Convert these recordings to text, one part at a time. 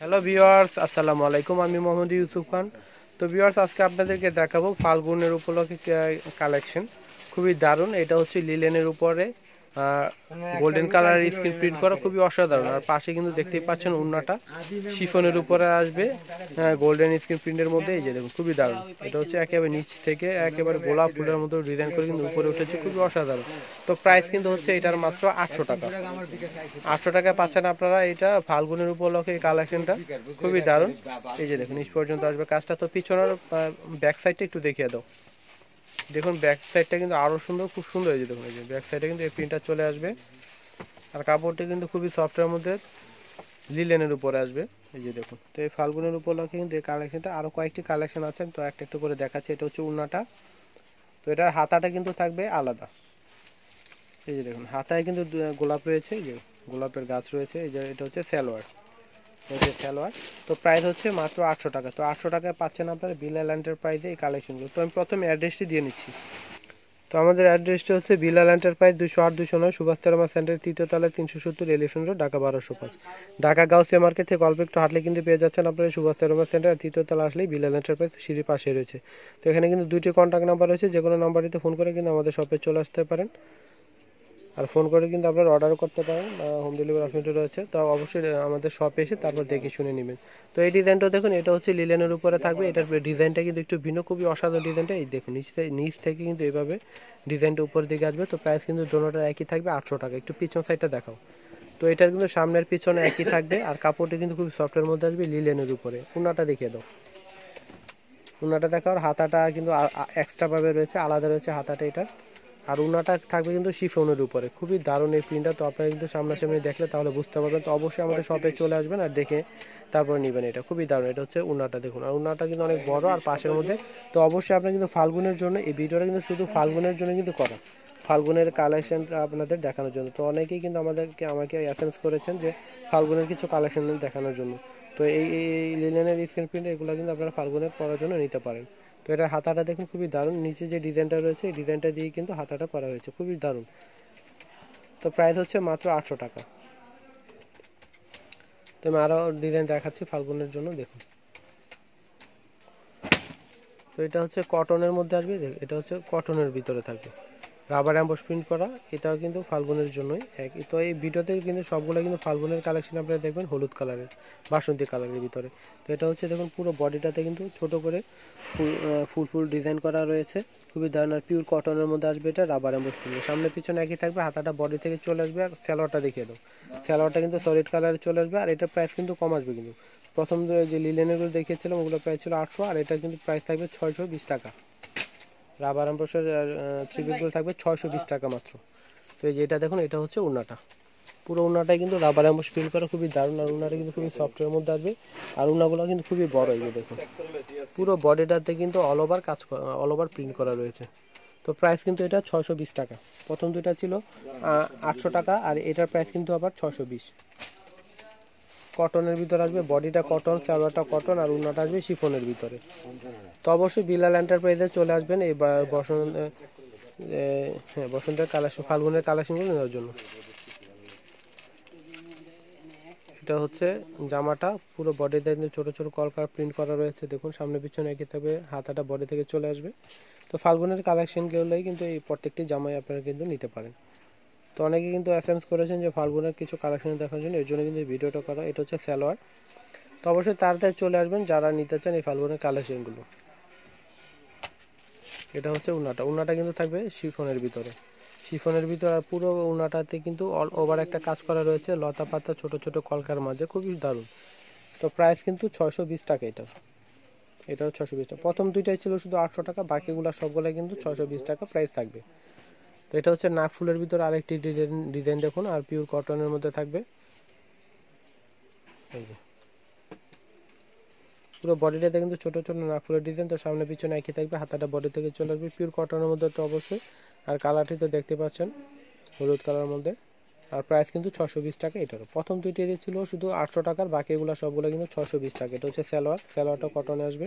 Hello viewers আসসালামু আলাইকুম আমি মোহাম্মদ ইউসুফ খান। তো ভিওয়ার্স আজকে আপনাদেরকে দেখাবো ফাল্গুনের উপলক্ষে কালেকশন খুবই দারুণ। এটা হচ্ছে লিলেনের উপরে গোল্ডেন কালার স্ক্রিন প্রিন্ট করা খুবই অসাধারণ। আর পাশে কিন্তু দেখতেই পাচ্ছেন উন্নাটা শিফনের উপরে আসবে গোল্ডেন স্ক্রিন প্রিন্টের মধ্যে। এই যে দেখুন খুবই দারুণ। এটা হচ্ছে একেবারে নিচ থেকে একেবারে গোলাপ ফুলের মতো ডিজাইন করে কিন্তু উপরে উঠেছে। খুবই অসাধারণ। তো প্রাইস কিন্তু হচ্ছে এটার মাত্র আটশো টাকা। আটশো টাকা পাচ্ছেন আপনারা এটা ফাল্গুনের উপলক্ষে এই কালেকশনটা খুবই দারুণ। এই যে দেখুন নিচ পর্যন্ত আসবে। কাজটা তো পিছনের ব্যাক সাইডটা একটু দেখিয়ে দাও। দেখুন ব্যাক সাইডটা কিন্তু আরও সুন্দর, খুব সুন্দর হয়েছে দেখুন, এই যে ব্যাক সাইডে কিন্তু এই প্রিন্টটা চলে আসবে। আর কাপড়টা কিন্তু খুবই সফটের মধ্যে লিলেনের উপরে আসবে। এই যে দেখুন, তো এই ফাল্গুনের উপলক্ষে কিন্তু এই কালেকশনটা আরও কয়েকটি কালেকশন আছে তো একটা একটু করে দেখাচ্ছি, এটা হচ্ছে উন্নাটা। তো এটার হাতাটা কিন্তু থাকবে আলাদা। এই যে দেখুন, হাতায় কিন্তু গোলাপ রয়েছে, এই যে গোলাপের গাছ রয়েছে, এই যে এটা হচ্ছে সালোয়ার। হচ্ছে সালোয়ার তো প্রাইস হচ্ছে মাত্র আটশো টাকা। তো আটশো টাকায় পাচ্ছেন আপনারা বিলাল এন্টারপ্রাইজে এই কালেকশনগুলো তো আমি প্রথমে অ্যাড্রেসটি দিয়ে নিচ্ছি। তো আমাদের অ্যাড্রেসটি হচ্ছে বিলাল এন্টারপ্রাইজ দুশো আট দুশো নয়, সুভাষ তেরমা সেন্টার তৃতীয় তলায় তিনশো সত্তর এলিফেন্ট রোড ঢাকা বারোশো পাঁচ। ঢাকা গাউসিয়া মার্কেট থেকে অল্প একটু হাঁটলে কিন্তু পেয়ে যাচ্ছেন আপনারা সুভাষ তেরমা সেন্টার তৃতীয় তলা আসলেই বিলাল এন্টারপ্রাইজ সিঁড়ির পাশে রয়েছে। তো এখানে কিন্তু দুইটি কন্ট্যাক্ট নাম্বার রয়েছে যে কোনো নাম্বারটিতে ফোন করে কিন্তু আমাদের শপে চলে আসতে পারেন। আর ফোন করে কিন্তু আপনারা অর্ডার করতে পারেন হোম ডেলিভারি অপশনটি রয়েছে। তো অবশ্যই আমাদের শপে এসে তারপর দেখে শুনে নেবেন। তো এই ডিজাইনটা দেখুন, এটা হচ্ছে লিলেনের উপরে থাকবে। এটার ডিজাইনটা কিন্তু একটু ভিন্ন, খুবই অসাধারণ ডিজাইনটা এই দেখুন, নিচ থেকে নিচ থেকে কিন্তু এইভাবে ডিজাইনটা উপর দিকে আসবে। তো প্রাইস কিন্তু দোনোটা একই থাকবে, আটশো টাকা। একটু পিছন সাইডটা দেখাও। তো এটার কিন্তু সামনের পিছনে একই থাকবে, আর কাপড়টা কিন্তু খুব সফটের মধ্যে আসবে লিলেনের উপরে। উনাটা দেখিয়ে দাও। উনাটা দেখাও, আর হাতাটা কিন্তু এক্সট্রা ভাবে রয়েছে, আলাদা রয়েছে হাতাটা এটার। আর উনাটা থাকবে কিন্তু শিফনের উপরে। খুবই দারুণ এই প্রিন্টটা তো আপনারা কিন্তু সামনাসামনি দেখলে তাহলে বুঝতে পারবেন। তো অবশ্যই আমাদের শপে চলে আসবেন আর দেখে তারপরে নেবেন এটা। খুবই দারুণ, এটা হচ্ছে উনাটা দেখুন। আর উনাটা কিন্তু অনেক বড় আর পাশের মধ্যে। তো অবশ্যই আপনার কিন্তু ফাল্গুনের জন্য, এই ভিডিওটা কিন্তু শুধু ফাল্গুনের জন্য কিন্তু করা। ফাল্গুনের কালেকশন আপনাদের দেখানোর জন্য। তো অনেকেই কিন্তু আমাদেরকে, আমাকে অ্যাসেন্স করেছেন যে ফাল্গুনের কিছু কালেকশন দেখানোর জন্য। তো এই লিলেনের স্ক্রিন প্রিন্ট এগুলো কিন্তু আপনারা ফাল্গুনের পরার জন্য নিতে পারেন। তো এটার হাতাটা দেখুন, খুবই দারুণ নিচে যে ডিজাইনটা রয়েছে, এই ডিজাইনটা দিয়ে কিন্তু হাতাটা করা হয়েছে। খুবই দারুণ। তো প্রাইস হচ্ছে মাত্র আটশো টাকা। তো আমি আরও ডিজাইন দেখাচ্ছি ফাল্গুনের জন্য, দেখুন। তো এটা হচ্ছে কটনের মধ্যে আসবে এটা হচ্ছে কটনের ভিতরে থাকবে। রাবার অ্যাম্বোস প্রিন্ট করা, এটাও কিন্তু ফাল্গুনের জন্যই এক। তো এই ভিডিওতে কিন্তু সবগুলো কিন্তু ফাল্গুনের কালেকশন আপনারা দেখবেন হলুদ কালারের বাসন্তী কালারের ভিতরে। তো এটা হচ্ছে দেখুন পুরো বডিটাতে কিন্তু ছোট করে ফুল ফুল ডিজাইন করা রয়েছে। খুবই দারুণ আর পিওর কটনের মধ্যে আসবে এটা রাবার অ্যাম্বোস প্রিন্ট সামনে পিছনে একই থাকবে, হাতাটা বডি থেকে চলে আসবে আর স্যালোয়ারটা দেখিয়ে দাও। স্যালোয়ারটা কিন্তু সলিড কালারে চলে আসবে আর এটার প্রাইস কিন্তু কম আসবে কিন্তু। প্রথম যে লিলেনেরগুলো দেখিয়েছিলাম, ওগুলো প্রাইস ছিল আটশো আর এটা কিন্তু প্রাইস থাকবে ছয়শো বিশ টাকা। রাবার অ্যাম্বোসের থ্রি পিসগুলো থাকবে ছয়শো বিশ টাকা মাত্র। তো এই যে এটা দেখুন, এটা হচ্ছে উন্নাটা। পুরো উন্নাটাই কিন্তু রাবার অ্যাম্বোস ফিল করা খুবই দারুণ, আর উন্নাটা কিন্তু খুবই সফটওয়্যার মধ্যে আসবে। আর উন্নাগুলো কিন্তু খুবই বড়, এই দেখুন। পুরো বডিটাতে কিন্তু অল ওভার কাজ অল ওভার প্রিন্ট করা রয়েছে। তো প্রাইস কিন্তু এটা ছয়শো বিশ টাকা। প্রথম দুইটা ছিল আটশো টাকা, আর এটার প্রাইস কিন্তু আবার ছয়শো বিশ। কটনের ভিতরে আসবে, বডিটা কটন সালোয়ারটা কটন আর উন্নাটা আসবে শিফনের ভিতরে। তো অবশ্যই বিলাল এন্টারপ্রাইজে চলে আসবেন, এই বসন্ত হ্যাঁ বসন্তের কালেকশন ফাল্গুনের কালেকশনগুলো নেওয়ার জন্য। এটা হচ্ছে জামাটা, পুরো বডিতে ছোট ছোট কলকার প্রিন্ট করা রয়েছে, দেখুন সামনে পিছনে একই থাকবে, হাতাটা বডি থেকে চলে আসবে। তো ফাল্গুনের কালেকশনগুলোই কিন্তু এই প্রত্যেকটি জামাই আপনারা কিন্তু নিতে পারেন। তো অনেকে কিন্তু এসএমএস করেছেন যে ফাল্গুনের কিছু কালেকশন দেখার জন্য, এর জন্য কিন্তু ভিডিওটা করা, এটা হচ্ছে সালোয়ার। তো অবশ্যই তাড়াতাড়ি চলে আসবেন যারা নিতে চান এই ফাল্গুনের কালেকশনগুলো এটা হচ্ছে উনাটা। উনাটা কিন্তু থাকবে শিফনের ভিতরে। শিফনের ভিতরে আর পুরো উনাটাতে কিন্তু অল ওভার একটা কাজ করা রয়েছে, লতা পাতা, ছোট ছোট কলকার মাঝে, খুবই দারুণ। তো প্রাইস কিন্তু ছয়শো বিশ টাকা এটার এটাও ছশো বিশ টাকা। প্রথম দুইটাই ছিল শুধু আটশো টাকা, বাকিগুলো সবগুলো কিন্তু ছয়শো বিশ টাকা প্রাইস থাকবে। তো এটা হচ্ছে নাক ফুলের ভিতরে আরেকটি ডিজাইন ডিজাইন দেখুন, আর পিওর কটনের মধ্যে থাকবে। পুরো বডিটাতে কিন্তু ছোট ছোট নাক ফুলের ডিজাইন তো সামনে পিছনে একই থাকবে, হাতাটা বডি থেকে চলে আসবে পিওর কটনের মধ্যে তো অবশ্যই। আর কালারটি তো দেখতে পাচ্ছেন, হলুদ কালারের মধ্যে। আর প্রাইস কিন্তু ছশো বিশ টাকা এটারও। প্রথম দুইটি ছিল শুধু আটশো টাকার, বাকিগুলো সবগুলো কিন্তু ছশো বিশ টাকা। এটা হচ্ছে সালোয়ার, সালোয়ারটা কটনে আসবে।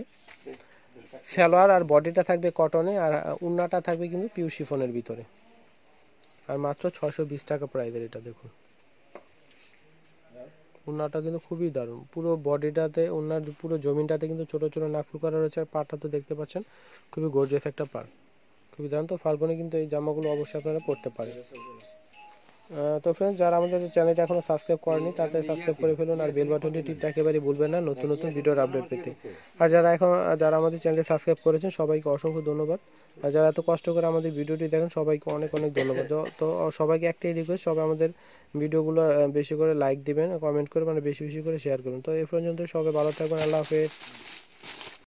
সালোয়ার আর বডিটা থাকবে কটনে আর উন্নাটা থাকবে কিন্তু পিওর শিফনের ভিতরে। আর মাত্র ছয়শো বিশ টাকা প্রাইজের এটা, দেখুন। উন্নাটা কিন্তু খুবই দারুণ। পুরো বডিটাতে উন্নার পুরো জমিনটাতে কিন্তু ছোট ছোট নাকফুল করা রয়েছে, আর পাটা তো দেখতে পাচ্ছেন, খুবই গর্জিয়াস একটা পার খুবই দারুণ। তো ফাল্গুনে কিন্তু এই জামাগুলো অবশ্যই আপনারা পরতে পারেন। তো ফ্রেন্ডস যারা আমাদের চ্যানেলটা এখনও সাবস্ক্রাইব করেনি তাড়াতাড়ি সাবস্ক্রাইব করে ফেলুন, আর বেল বাটনটি টিপতে একেবারে ভুলবেন না, নতুন নতুন ভিডিওর আপডেট পেতে। আর যারা এখন, যারা আমাদের চ্যানেলটি সাবস্ক্রাইব করেছেন, সবাইকে অসংখ্য ধন্যবাদ। আর যারা এত কষ্ট করে আমাদের ভিডিওটি দেখেন, সবাইকে অনেক অনেক ধন্যবাদ। তো- সবাইকে একটাই রিকোয়েস্ট সবাই আমাদের ভিডিওগুলো বেশি করে লাইক দিবেন কমেন্ট করে মানে বেশি বেশি করে শেয়ার করবেন তো, এই পর্যন্ত সবাই ভালো থাকবেন, আল্লাহ হাফেজ।